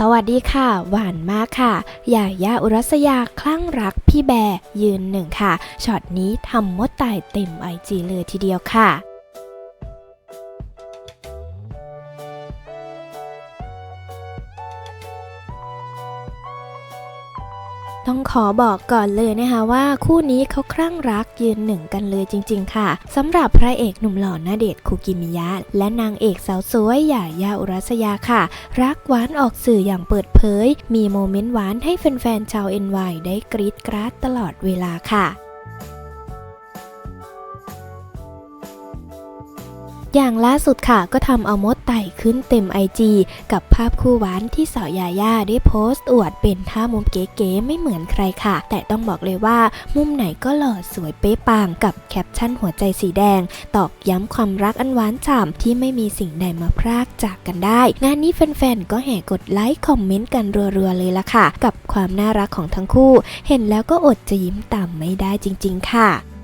สวัสดีค่ะ หวานมากค่ะยาย่าอุรัสยาคลั่งรักพี่แบร์ยืนหนึ่งค่ะช็อตนี้ทำมดตายเต็มไอจีเลยทีเดียวค่ะ ต้องขอบอกก่อนเลยนะคะว่าคู่นี้เขาคลั่งรักยืนหนึ่งกันเลยจริง ๆ ค่ะสำหรับพระเอกหนุ่มหล่อนาเดชคุกิมิยะ และนางเอกสาวสวยหย่ายาอุรัสยาค่ะ รักหวานออกสื่ออย่างเปิดเผย มีโมเมนต์หวานให้แฟนๆชาว NY ได้กรี๊ดกราดตลอดเวลาค่ะ อย่างล่าสุดค่ะก็ทำเอามดไต่ขึ้นเต็มไอจีกับภาพคู่หวานที่สาวยาย่าได้โพสต์อวดเป็นท่ามุมเก๋ๆไม่เหมือนใครค่ะ แต่ต้องบอกเลยว่า มุมไหนก็หล่อสวยเป๊ะปังกับแคปชั่นหัวใจสีแดง ตอกย้ำความรักอันหวานฉ่ำที่ไม่มีสิ่งใดมาพรากจากกันได้ งานนี้แฟนๆก็แห่กดไลค์คอมเมนต์กันรัวๆเลยละค่ะ กับความน่ารักของทั้งคู่ เห็นแล้วก็อดจะยิ้มตามไม่ได้จริง ๆ ค่ะ